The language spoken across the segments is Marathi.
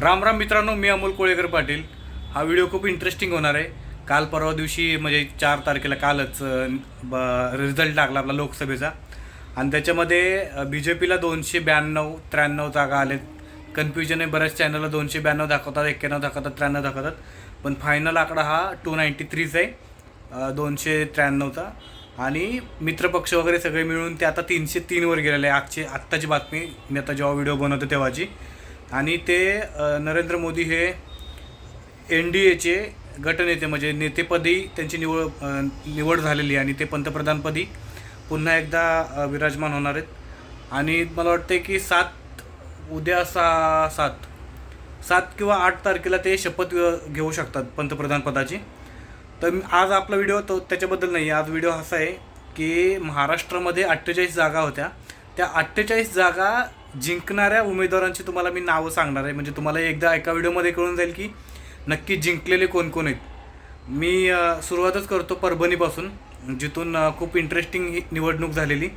राम राम मित्रांनो मी अमोल कोळेकर पाटील. हा व्हिडिओ खूप इंटरेस्टिंग होणार आहे. काल परवा दिवशी म्हणजे चार तारखेला कालच ब रिझल्ट लागला आपला लोकसभेचा. आणि त्याच्यामध्ये बी जे पीला दोनशे ब्याण्णव त्र्याण्णव जागा आलेत. कन्फ्युजन आहे बऱ्याच चॅनलला दोनशे ब्याण्णव दाखवतात एक्क्याण्णव दाखवतात त्र्याण्णव दाखवतात. पण फायनल आकडा हा टू नाईंटी थ्रीच आहे दोनशे त्र्याण्णवचा. आणि मित्रपक्ष वगैरे सगळे मिळून ते आता तीनशे तीनवर गेलेले आहे. आजची आत्ताची बातमी. मी आता जेव्हा व्हिडिओ बनवतो तेव्हाची. आणि ते नरेंद्र मोदी हे एन डी एचे गटनेते म्हणजे नेतेपदी त्यांची निवड निवड झालेली आहे आणि ते पंतप्रधानपदी पुन्हा एकदा विराजमान होणार आहेत. आणि मला वाटते की सात उद्या सा सात सात किंवा आठ तारखेला ते शपथ घेऊ शकतात पंतप्रधानपदाची. तर आज आपला व्हिडिओ तो त्याच्याबद्दल नाही आज व्हिडिओ असा आहे की महाराष्ट्रामध्ये अठ्ठेचाळीस जागा होत्या. त्या अठ्ठेचाळीस जागा जिंकणाऱ्या उमेदवारांची तुम्हाला मी नावं सांगणार आहे. म्हणजे तुम्हाला एकदा एका व्हिडिओमध्ये कळून जाईल की नक्की जिंकलेले कोण कोण आहेत. मी सुरुवातच करतो परभणीपासून जिथून खूप इंटरेस्टिंग ही निवडणूक झालेली.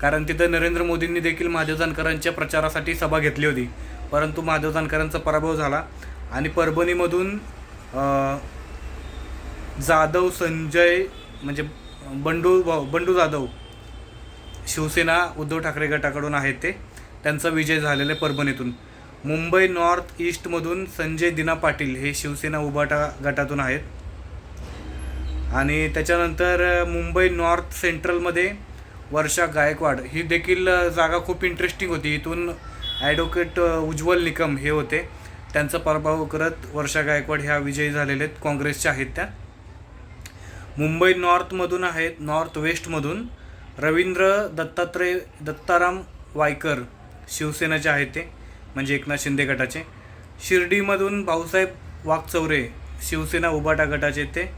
कारण तिथं नरेंद्र मोदींनी देखील महादेव जानकरांच्या प्रचारासाठी सभा घेतली होती. परंतु महादेव जानकरांचा पराभव झाला आणि परभणीमधून जाधव संजय म्हणजे बंडू भाऊ बंडू जाधव शिवसेना उद्धव ठाकरे गटाकडून आहेत ते. त्यांचा विजय झालेला आहे परभणीतून. मुंबई नॉर्थ ईस्टमधून संजय दिना पाटील हे शिवसेना उभाटा गटातून आहेत. आणि त्याच्यानंतर मुंबई नॉर्थ सेंट्रलमध्ये वर्षा गायकवाड. ही देखील जागा खूप इंटरेस्टिंग होती. इथून ॲडव्होकेट उज्ज्वल निकम हे होते. त्यांचा पराभव करत वर्षा गायकवाड ह्या विजयी झालेले आहेत. काँग्रेसच्या आहेत त्या. मुंबई नॉर्थमधून आहेत नॉर्थ वेस्टमधून रवींद्र दत्तात्रय दत्ताराम वायकर. शिवसेनेचे आहेत ते म्हणजे एकनाथ शिंदे गटाचे. शिर्डीमधून भाऊसाहेब वाघचौरे शिवसेना उबाटा गटाचे ते.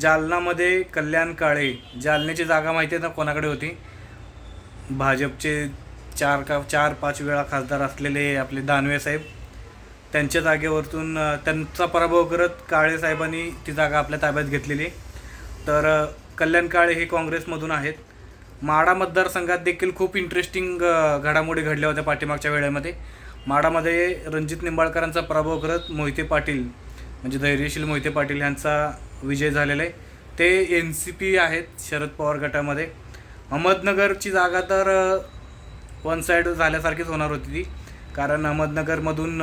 जालनामध्ये कल्याण काळे जालन्याची जागा माहिती आहे ना कोणाकडे होती? भाजपचे चार का चार पाच वेळा खासदार असलेले आपले दानवे साहेब. त्यांच्या जागेवरतून त्यांचा पराभव करत काळे साहेबांनी ती जागा आपल्या ताब्यात घेतलेली. तर कल्याण काळे हे काँग्रेसमधून आहेत. माडा मतदारसंघात देखील खूप इंटरेस्टिंग घडामोडी घडल्या होत्या पाठीमागच्या वेळेमध्ये. माडामध्ये रणजित निंबाळकरांचा पराभव करत मोहिते पाटील म्हणजे धैर्यशील मोहिते पाटील यांचा विजय झालेला आहे. ते एन सी पी आहेत शरद पवार गटामध्ये. अहमदनगरची जागा तर वन साईड झाल्यासारखीच होणार होती ती. कारण अहमदनगरमधून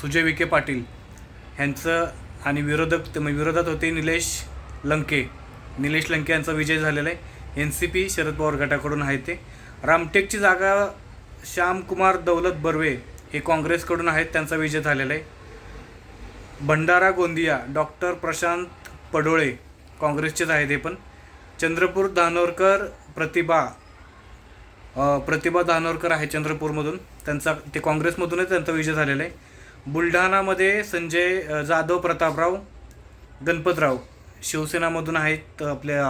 सुजय विखे पाटील ह्यांचं आणि विरोधक म्हणजे विरोधात होते निलेश लंके. निलेश लंके यांचा विजय झालेला आहे. N C P Sharad Pawar गटाकडून आहे ते. रामटेकची जागा श्यामकुमार दौलत बर्वे हे काँग्रेसकडून आहेत त्यांचा विजय झालेला आहे. भंडारा गोंदिया डॉक्टर प्रशांत पडोळे काँग्रेसचेच आहेत हे पण. चंद्रपूर धानोरकर प्रतिभा प्रतिभा धानोरकर आहे चंद्रपूरमधून. त्यांचा ते काँग्रेसमधूनच त्यांचा विजय झालेला आहे. बुलढाणामध्ये संजय जाधव प्रतापराव गणपतराव शिवसेनामधून आहेत आपल्या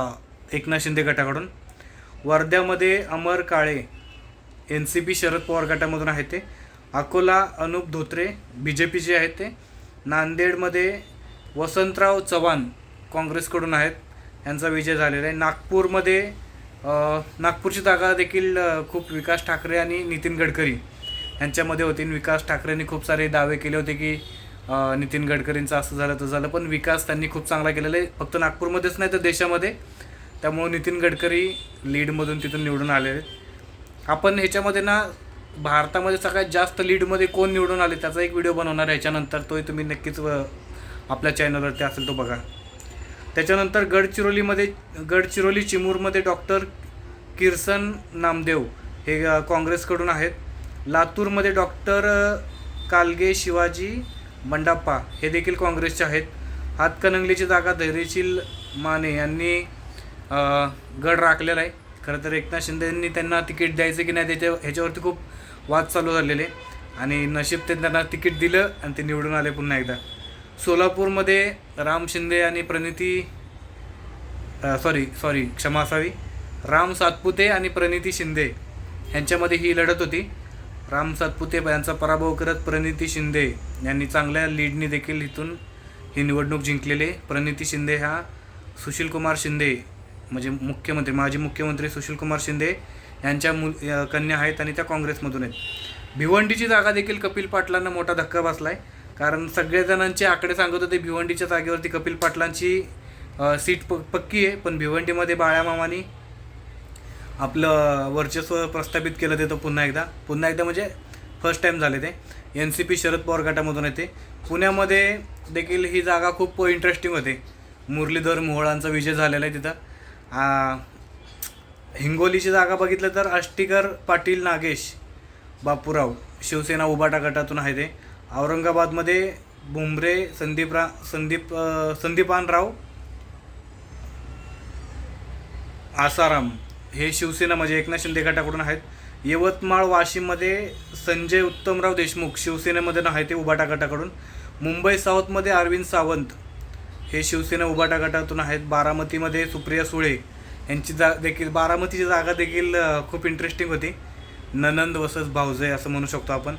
एकनाथ शिंदे गटाकडून. वर्ध्यामध्ये Amar Kale N C P Sharad Pawar गटामधून आहेत ते. अकोला अनुप धोत्रे बी जे पीचे आहेत ते. नांदेडमध्ये वसंतराव चव्हाण काँग्रेसकडून आहेत. यांचा विजय झालेला आहे. नागपूरमध्ये नागपूरची जागा देखील खूप विकास ठाकरे आणि नितीन गडकरी यांच्यामध्ये होती. विकास ठाकरेंनी खूप सारे दावे केले होते की नितीन गडकरींचं असं झालं तर झालं. पण विकास त्यांनी खूप चांगला केलेला आहे. फक्त नागपूरमध्येच नाही तर देशामध्ये. त्यामुळे नितीन गडकरी लीडमधून तिथून निवडून आलेले आहेत आपण ह्याच्यामध्ये ना भारतामध्ये सगळ्यात जास्त लीडमध्ये कोण निवडून आले त्याचा एक व्हिडिओ बनवणार आहे. ह्याच्यानंतर तोही तुम्ही नक्कीच आपल्या चॅनलवरती असेल तो बघा. त्याच्यानंतर गडचिरोलीमध्ये गडचिरोली चिमूरमध्ये डॉक्टर किरसन नामदेव हे काँग्रेसकडून आहेत. लातूरमध्ये डॉक्टर कालगे शिवाजी बंडाप्पा हे देखील काँग्रेसचे आहेत. हातकणंगलीची जागा धैर्यशील माने यांनी गड राखलेला आहे. खरं तर एकनाथ शिंदे यांनी त्यांना तिकीट द्यायचं की नाही त्याच्या ह्याच्यावरती खूप वाद चालू झालेले. आणि नशीब ते त्यांना तिकीट दिलं आणि ते निवडून आले पुन्हा एकदा. सोलापूरमध्ये राम शिंदे आणि प्रणिती सॉरी सॉरी क्षमा असावी. राम सातपुते आणि प्रणिती शिंदे यांच्यामध्ये ही लढत होती. राम सातपुते यांचा पराभव करत प्रणिती शिंदे यांनी चांगल्या लीडनी देखील इथून ही निवडणूक जिंकलेली. प्रणिती शिंदे ह्या सुशीलकुमार शिंदे म्हणजे मुख्यमंत्री माजी मुख्यमंत्री सुशीलकुमार शिंदे यांच्या मुल कन्या आहेत आणि त्या काँग्रेसमधून आहेत. भिवंडीची जागा देखील कपिल पाटलांना मोठा धक्का बसला आहे कारण सगळेजणांचे आकडे सांगत होते भिवंडीच्या जागेवरती कपिल पाटलांची सीट प पक्की आहे. पण भिवंडीमध्ये बाळ्यामामानी आपलं वर्चस्व प्रस्थापित केलं ते तर पुन्हा एकदा. पुन्हा एकदा म्हणजे फर्स्ट टाईम झाले ते. N C P Sharad Pawar गटामधून येते. पुण्यामध्ये देखील ही जागा खूप इंटरेस्टिंग होते. मुरलीधर मोहोळांचा विजय झालेला आहे तिथं. हिंगोलीची जागा बघितलं तर आष्टीकर पाटील नागेश बापूराव शिवसेना उबाटा गटातून आहे ते. औरंगाबादमध्ये बुमरे संदीप रा संदीप संदीपानराव आसाराम हे शिवसेना म्हणजे एकनाथ शिंदे गटाकडून आहेत. यवतमाळ वाशिममध्ये संजय उत्तमराव देशमुख शिवसेनेमध्ये आहे ते उबाटा गटाकडून. मुंबई साऊथमध्ये अरविंद सावंत हे शिवसेना उबाटा गटातून आहेत. बारामतीमध्ये सुप्रिया सुळे यांची जा देखील बारामतीची जागा देखील खूप इंटरेस्टिंग होती. ननंद वसस भाऊजे असं म्हणू शकतो आपण.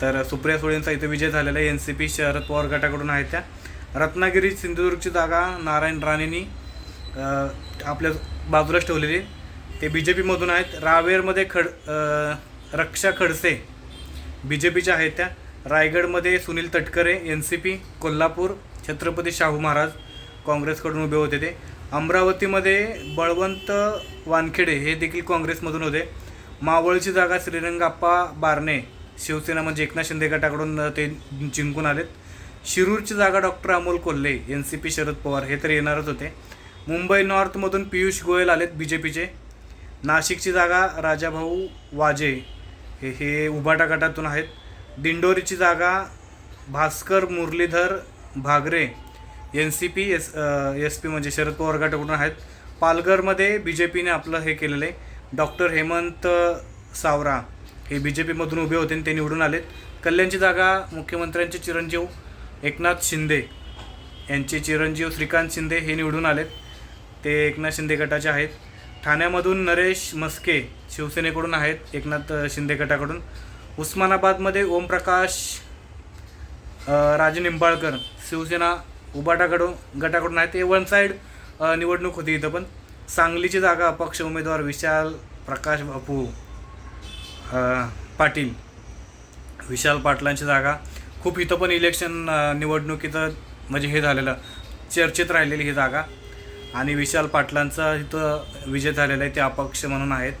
तर सुप्रिया सुळेंचा इथे विजय झालेला आहे. N C P Sharad Pawar गटाकडून आहेत त्या. रत्नागिरी सिंधुदुर्गची जागा नारायण राणेंनी आपल्या बाजूलाच ठेवलेली ते बी जे पीमधून आहेत. रावेरमध्ये खड रक्षा खडसे बी जे पीच्या आहेत त्या. रायगडमध्ये Sunil Tatkare N C P Kolhapur Chhatrapati Shahu Maharaj काँग्रेसकडून उभे होते ते. अमरावतीमध्ये बळवंत वानखेडे हे देखील काँग्रेसमधून होते. मावळची जागा श्रीरंगाप्पा बारणे शिवसेना म्हणजे एकनाथ शिंदे गटाकडून ते जिंकून आलेत. शिरूरची जागा doctor Amol Kolhe N C P Sharad Pawar हे तर येणारच होते. मुंबई नॉर्थमधून पियुष गोयल आलेत बी जे पीचे नाशिकची जागा राजाभाऊ वाजे हे हे उबाटा गटातून आहेत. दिंडोरीची जागा Bhaskar Murlidhar Bhagre N C P S S P म्हणजे शरद पवार गटाकडून आहेत. पालघरमध्ये बी जे पीने आपलं हे केलेलं आहे. डॉक्टर हेमंत सावरा हे बी जे पीमधून उभे होते आणि ते निवडून आलेत. कल्याणची जागा मुख्यमंत्र्यांचे चिरंजीव एकनाथ शिंदे यांचे चिरंजीव श्रीकांत शिंदे हे निवडून आलेत. ते एकनाथ शिंदे गटाचे आहेत. ठाण्यामधून नरेश मस्के शिवसेनेकडून आहेत एकनाथ शिंदे गटाकडून. उस्मानाबादमध्ये ओमप्रकाश राजे निंबाळकर शिवसेना उबाटाकडून गटाकडून आहेत ते वन साईड निवडणूक होती इथं पण. सांगलीची जागा अपक्ष उमेदवार विशाल प्रकाश बापू पाटील. विशाल पाटलांची जागा. खूप इथं पण इलेक्शन निवडणुकीचं म्हणजे हे झालेलं चर्चेत राहिलेली ही जागा. आणि विशाल पाटलांचा इथं विजय झालेला आहे ते अपक्ष म्हणून आहेत.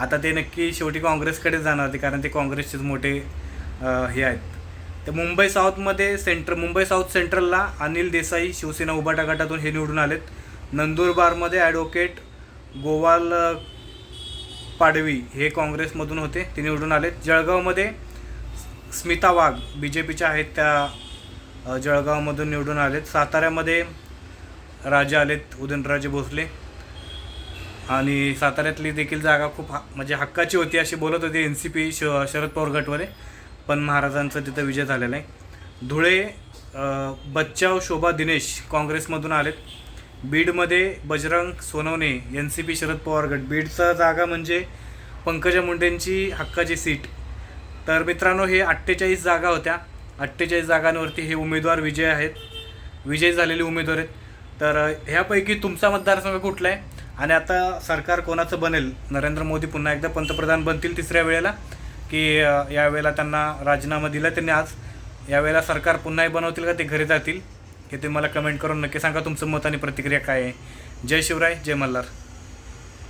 आता ते नक्की शेवटी काँग्रेसकडे जाणार ते कारण ते काँग्रेसचेच मोठे हे आहेत. तर मुंबई साऊथमध्ये सेंटर मुंबई साऊथ सेंट्रलला अनिल देसाई शिवसेना उभाटा गटातून हे निवडून आलेत. नंदुरबारमध्ये ॲडव्होकेट गोवाल पाडवी हे काँग्रेसमधून होते ते निवडून आलेत. जळगावमध्ये स्मिता वाघ बी जे पीच्या आहेत त्या जळगावमधून निवडून आलेत. साताऱ्यामध्ये राजे आलेत उदयनराजे भोसले. आणि साताऱ्यातली देखील जागा खूप हा म्हणजे हक्काची होती अशी बोलत होती एन सी पी श शरद पवार गटवाले. पण महाराजांचा तिथं विजय झालेला आहे. धुळे बच्चाव शोभा दिनेश काँग्रेसमधून आलेत. बीडमध्ये Bajrang Sonawane N C P Sharad Pawar गट. बीडचा जागा म्हणजे पंकजा मुंडेंची हक्काची सीट. तर मित्रांनो हे अठ्ठेचाळीस जागा होत्या. अठ्ठेचाळीस जागांवरती हे उमेदवार विजय आहेत. विजय झालेले उमेदवार आहेत. तर ह्यापैकी तुमचा मतदारसंघ कुठला आहे? आणि आता सरकार कोणाचं बनेल? नरेंद्र मोदी पुन्हा एकदा पंतप्रधान बनतील तिसऱ्या वेळेला. की यावेळेला त्यांना राजीनामा दिला त्यांनी आज. यावेळेला सरकार पुन्हाही बनवतील का ते घरी जातील हे ते मला कमेंट करून नक्की सांगा. तुमचं मत आणि प्रतिक्रिया काय आहे? जय शिवराय जय मल्हार.